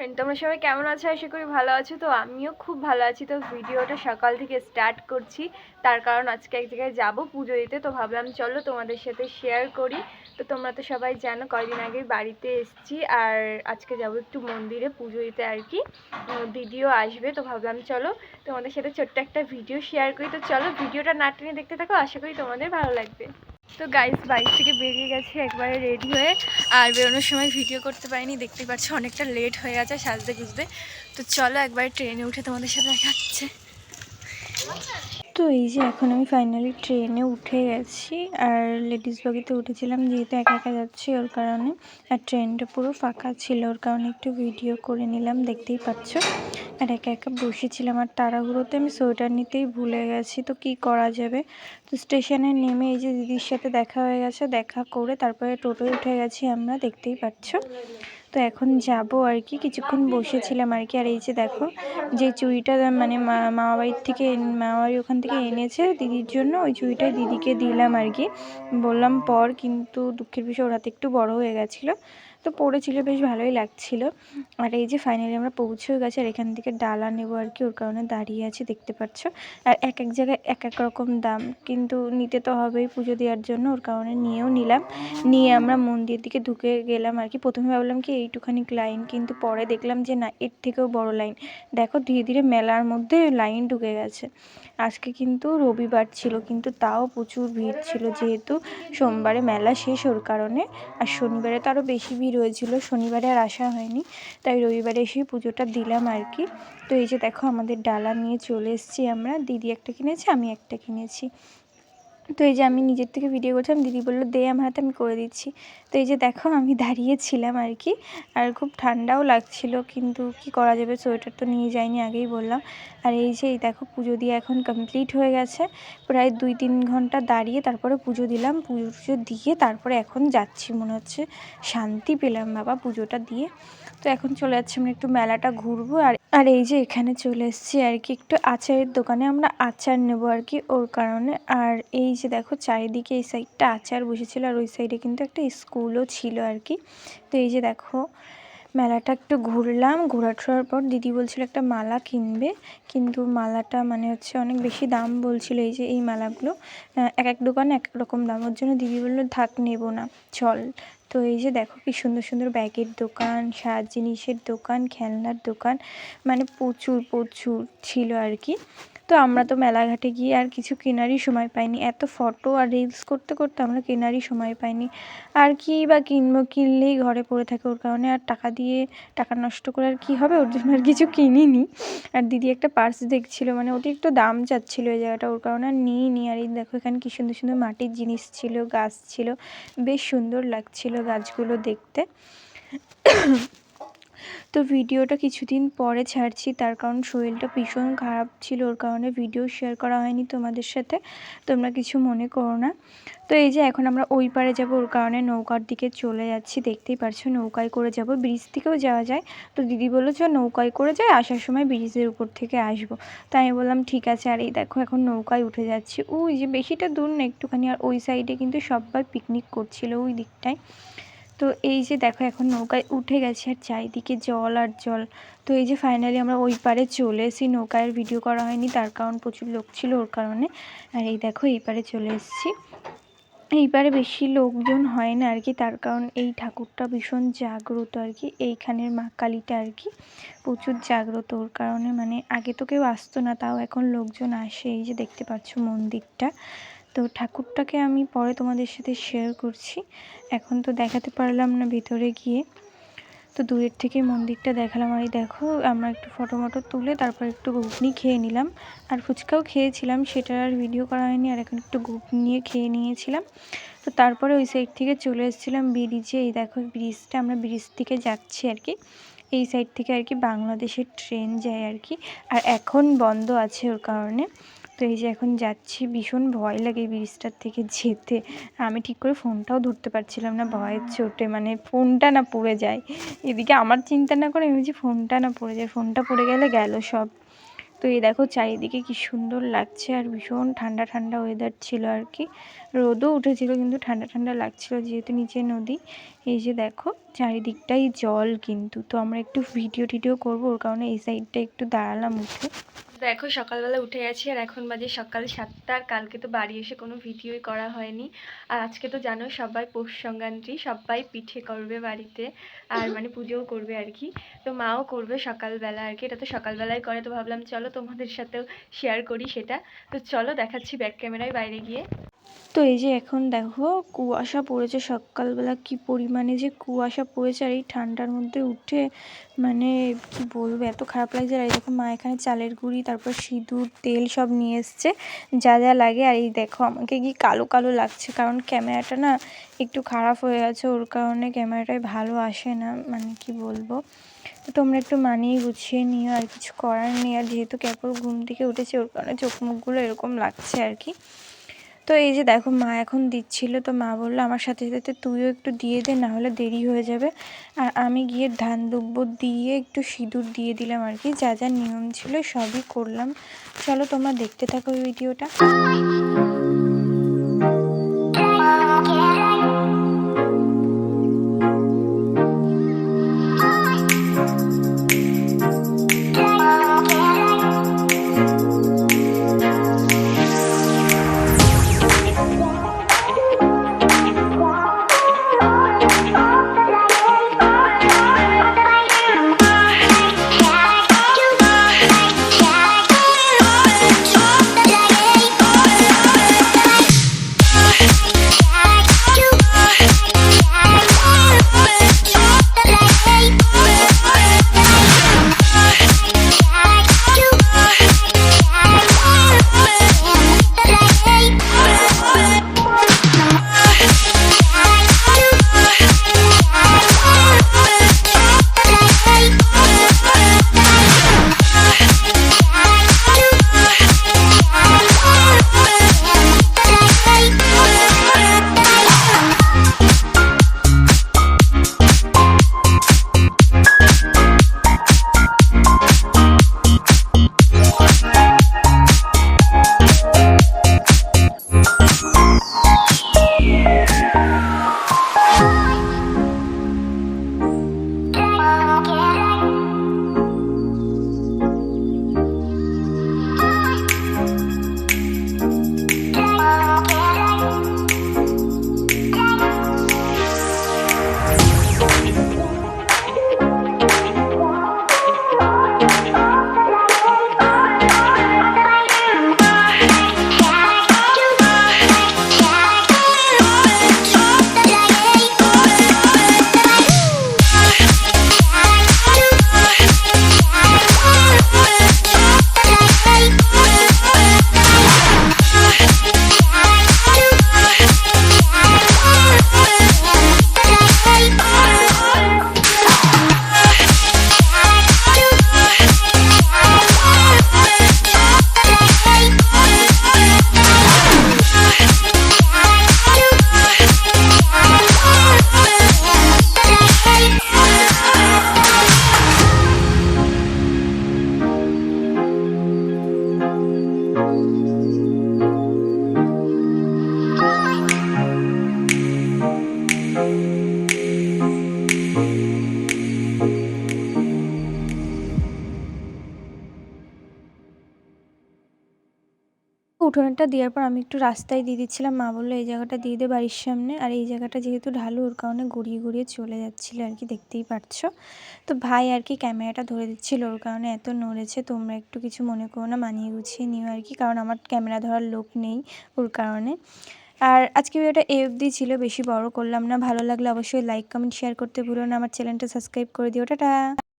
Friend তোমরা সবাই কেমন আছো? আশা করি ভালো আছো। তো আমিও খুব ভালো আছি। তো ভিডিওটা সকাল থেকে স্টার্ট করছি। তার কারণ আজকে এক জায়গায় যাব পুজো দিতে। তো ভাবলাম, চলো তোমাদের সাথে শেয়ার করি। তো তোমরা তো সবাই জানো, কয়দিন আগে বাড়িতে এসেছি। আর আজকে যাব একটু মন্দিরে পুজো দিতে আর কি। দিদিও আসবে। তো ভাবলাম, চলো তোমাদের সাথে ছোট্ট একটা ভিডিও শেয়ার করি। তো চলো ভিডিওটা না টেনে দেখতে থাকো। আশা করি তোমাদের ভালো লাগবে। তো গাইস বাইক থেকে বেরিয়ে গেছে একবারে রেডি হয়ে। আর বেরোনোর সময় ভিডিও করতে পারিনি দেখতে পাচ্ছি অনেকটা লেট হয়ে গেছে সাজতে গুজতে তো চলো একবার ট্রেনে উঠে তোমাদের সাথে দেখা হচ্ছে। তো এই যে এখন আমি ফাইনালি ট্রেনে উঠে গেছি, আর লেডিস বগিতে উঠেছিলাম যেহেতু একা একা যাচ্ছি ওর কারণে, আর ট্রেনটা পুরো ফাঁকা ছিল, ওর কারণে একটু ভিডিও করে নিলাম, দেখতেই পাচ্ছ। আর একা একা বসেছিলাম, আর তাড়াহুড়োতে আমি সোয়েটার নিতেই ভুলে গেছি, তো কি করা যাবে? তো স্টেশনে নেমে এই যে দিদির সাথে দেখা হয়ে গেছে, দেখা করে তারপরে টোটোয় উঠে গেছি আমরা, দেখতেই পাচ্ছ। তো এখন যাব আর কি কিছুক্ষণ বসেছিলাম আর কি আর এই যে দেখো, যে চুড়িটা মানে মা বাড়ির থেকে মামা বাড়ি ওখান থেকে এনেছে দিদির জন্য, ওই চুড়িটা দিদিকে দিলাম আর কি বললাম পর, কিন্তু দুঃখের বিষয়, ওর হাতে একটু বড় হয়ে গেছিল। তো পড়েছিল, বেশ ভালোই লাগছিল। আর এই যে ফাইনালি আমরা পৌঁছেও গেছি, আর এখান থেকে ডালা নেব আর কি ওর কারণে দাঁড়িয়ে আছি, দেখতে পাচ্ছ। আর এক এক জায়গায় এক এক রকম দাম, কিন্তু নিতে তো হবেই পুজো দেওয়ার জন্য, ওর কারণে নিয়েও নিলাম। নিয়ে আমরা মন্দির দিকে ঢুকে গেলাম আর কি প্রথমে ভাবলাম কি এইটুখানি লাইন কিন্তু পরে দেখলাম যে না, এর থেকেও বড় লাইন দেখো, ধীরে ধীরে মেলার মধ্যে লাইন ঢুকে গেছে। আজকে কিন্তু রবিবার ছিল, কিন্তু তাও প্রচুর ভিড় ছিল যেহেতু সোমবারে মেলা শেষ ওর কারণে। আর শনিবারে তো আরও বেশি ভিড় হয়েছিল, শনিবারে আর আসা হয়নি। তাই রবিবারে এসে পুজোটা দিলাম আর কি। তো এই যে দেখো, আমাদের ডালা নিয়ে চলে এসেছি আমরা। দিদি একটা কিনেছে, আমি একটা কিনেছি। তো এই যে আমি নিজের থেকে ভিডিও করছিলাম দিদি বলল, দে আমার হাতে, আমি করে দিচ্ছি। তো এই যে দেখো, আমি দাঁড়িয়েছিলাম আর কি, আর খুব ঠান্ডাও লাগছিল, কিন্তু কি করা যাবে, সোয়েটার তো নিয়ে যাইনি, আগেই বললাম। আর এই যে, এই দেখো, পুজো দিয়ে এখন কমপ্লিট হয়ে গেছে। প্রায় দুই তিন ঘণ্টা দাঁড়িয়ে তারপরে পুজো দিলাম। পুজো টুজো দিয়ে তারপরে এখন যাচ্ছি, মনে হচ্ছে শান্তি পেলাম বাবা পুজোটা দিয়ে। তো এখন চলে যাচ্ছি, আমরা একটু মেলাটা ঘুরবো। আর আর এই যে, এখানে চলে এসেছি আর কি, একটু আচারের দোকানে আমরা আচার নেব আর কি, ওর কারণে। আর এই যে দেখো চারিদিকে এই সাইডটা আচার বসেছিল আর ওই সাইডে কিন্তু একটা স্কুলও ছিল আর কি। তো এই যে দেখো, মেলাটা একটু ঘুরলাম ঘোরা টোরার পর দিদি বলছিল একটা মালা কিনবে, কিন্তু মালাটা মানে হচ্ছে অনেক বেশি দাম বলছিল এই যে এই মালাগুলো। এক এক দোকানে এক এক রকম দাম, ওর জন্য দিদি বলল, থাক, নেব না, চল। তো এই যে দেখো কি সুন্দর সুন্দর ব্যাগের দোকান, সাজ জিনিসের দোকান, খেলনার দোকান মানে প্রচুর প্রচুর ছিল আর কি। তো আমরা তো মেলাঘাটে গিয়ে আর কিছু কেনারই সময় পাইনি। এত ফটো আর রিলস করতে করতে আমরা কেনারই সময় পাইনি। আর কি বা কিনবো, কিনলেই ঘরে পড়ে থাকে ওর কারণে। আর টাকা দিয়ে টাকা নষ্ট করে আর কী হবে? ওর জন্য আর কিছু কিনিনি। আর দিদি একটা পার্স দেখছিল মানে ওটি একটু দাম চাচ্ছিল এই জায়গাটা ওর কারণে আর নিইনি। আর এই দেখো, এখানে কি সুন্দর সুন্দর মাটির জিনিস ছিল, গাছ ছিল। বেশ সুন্দর লাগছিল গাছগুলো দেখতে। তো ভিডিওটা কিছুদিন পরে ছাড়ছি, তার কারণ শরীরটা ভীষণ খারাপ ছিল, ওর কারণে ভিডিও শেয়ার করা হয়নি তোমাদের সাথে। তোমরা কিছু মনে করো না। তো এই যে এখন আমরা ওই পারে যাব, ওর কারণে নৌকার দিকে চলে যাচ্ছি। দেখতেই পারছ নৌকায় করে যাব ব্রিজ থেকেও যাওয়া যায়। তো দিদি বলল যে নৌকায় করে যায় আসার সময় ব্রিজের উপর থেকে আসব। তাই আমি বললাম, ঠিক আছে। আর এই দেখো এখন নৌকায় উঠে যাচ্ছি। ওই যে বেশিটা দূর না, একটুখানি। আর ওই সাইডে কিন্তু সবাই পিকনিক করছিল ওই দিকটায়। তো এই যে দেখো, এখন নৌকায় উঠে গেছে আর চারিদিকে জল আর জল। তো এই যে ফাইনালি আমরা ওই পারে চলে এসেছি। নৌকায় ভিডিও করা হয়নি, তার কারণ প্রচুর লোক ছিল ওর কারণে। আর এই দেখো, এই পারে চলে এসেছি। এই পারে বেশি লোকজন হয় না আর কি, তার কারণ এই ঠাকুরটা ভীষণ জাগ্রত আর কি, এইখানের মা কালীটা আর কি প্রচুর জাগ্রত ওর কারণে। মানে আগে তো কেউ আসতো না, তাও এখন লোকজন আসে। এই যে দেখতে পাচ্ছ মন্দিরটা। তো ঠাকুরটাকে আমি পরে তোমাদের সাথে শেয়ার করছি। এখন তো দেখাতে পারলাম না ভেতরে গিয়ে। তো দূরের থেকে মন্দিরটা দেখালাম। আর এই দেখো, আমরা একটু ফটো মটো তুলে তারপর একটু ঘুগনি খেয়ে নিলাম। আর ফুচকাও খেয়েছিলাম সেটার আর ভিডিও করা হয়নি। আর এখন একটু ঘুগনি নিয়ে খেয়ে নিয়েছিলাম। তো তারপরে ওই সাইড থেকে চলে এসেছিলাম ব্রিজে। এই দেখো ব্রিজটা আমরা ব্রিজ থেকে যাচ্ছি আর কি। এই সাইড থেকে আর কি বাংলাদেশের ট্রেন যায় আর কি। আর এখন বন্ধ আছে ওর কারণে। তো এই যে এখন যাচ্ছি, ভীষণ ভয় লাগে ব্রিজটার থেকে যেতে। আমি ঠিক করে ফোনটাও ধরতে পারছিলাম না, ভয়ের চোটে মানে ফোনটা না পড়ে যায়। এদিকে আমার চিন্তা না করে আমি যে ফোনটা না পড়ে যায়, ফোনটা পড়ে গেলে গেল সব। তো এই দেখো চারিদিকে কি সুন্দর লাগছে আর ভীষণ ঠান্ডা ঠান্ডা ওয়েদার ছিল আর কি। রোদও উঠেছিল কিন্তু ঠান্ডা ঠান্ডা লাগছিল যেহেতু নিচে নদী। এই যে দেখো চারিদিকটাই জল কিন্তু। তো আমরা একটু ভিডিও টিডিও করব, ওর কারণে এই সাইডটা একটু দাঁড়ালাম উঠে। দেখো সকালবেলা উঠে গেছি আর এখন বাজে সকাল সাতটা আর কালকে তো বাড়ি এসে কোনো ভিডিওই করা হয়নি। আর আজকে তো জানো সবাই পৌষ সংক্রান্তি সবাই পিঠে করবে বাড়িতে আর মানে পুজোও করবে আর কি। তো মাও করবে সকালবেলা আর কি, এটা তো সকালবেলায় করে, তো ভাবলাম চলো তোমাদের সাথেও শেয়ার করি সেটা। তো চলো দেখাচ্ছি ব্যাক ক্যামেরায় বাইরে গিয়ে। তো এই যে এখন দেখো কুয়াশা পড়েছে সকালবেলা, কি পরিমাণে যে কুয়াশা পড়েছে আর এই ঠান্ডার মধ্যে উঠে মানে কি বলব, এত খারাপ লাগছে আর এই দেখো মা এখানে চালের গুঁড়ি তারপর সিঁদুর, তেল সব নিয়ে এসছে, যা যা লাগে। আর এই দেখো, আমাকে কি কালো কালো লাগছে, কারণ ক্যামেরাটা না একটু খারাপ হয়ে গেছে, ওর কারণে ক্যামেরাটাই ভালো আসে না মানে কি বলব। তো তোমরা একটু মানিয়ে গুছিয়ে নিও, আর কিছু করার নেই। আর যেহেতু ক্যাপর ঘুম থেকে উঠেছে, ওর কারণে চোখ মুখগুলো এরকম লাগছে আর কি। তো এই যে দেখো মা এখন দিচ্ছিল, তো মা বলল, আমার সাথে সাথে তুইও একটু দিয়ে দে, না হলে দেরি হয়ে যাবে। আর আমি গিয়ে ধান দুব্য দিয়ে একটু সিঁদুর দিয়ে দিলাম আর কি, যা যা নিয়ম ছিল সবই করলাম। চলো তোমরা দেখতে থাকো ভিডিওটা। উঠোনেরটা দেওয়ার পর আমি একটু রাস্তায় দিয়ে দিচ্ছিলাম। মা বলল, এই জায়গাটা দিয়ে দে বাড়ির সামনে। আর এই জায়গাটা যেহেতু ঢালু ওর কারণে গড়িয়ে গড়িয়ে চলে যাচ্ছিল আর কি, দেখতেই পারছ। তো ভাই আর কি ক্যামেরাটা ধরে দিচ্ছিল, ওর কারণে এত নড়েছে। তোমরা একটু কিছু মনে করো না, মানিয়ে গুছিয়ে নিও আর কি, কারণ আমার ক্যামেরা ধরার লোক নেই ওর কারণে। আর আজকে ভিডিওটা এই অবধি ছিল, বেশি বড় করলাম না। ভালো লাগলে অবশ্যই লাইক কমেন্ট শেয়ার করতে ভুলো না। আমার চ্যানেলটা সাবস্ক্রাইব করে দিও। টাটা!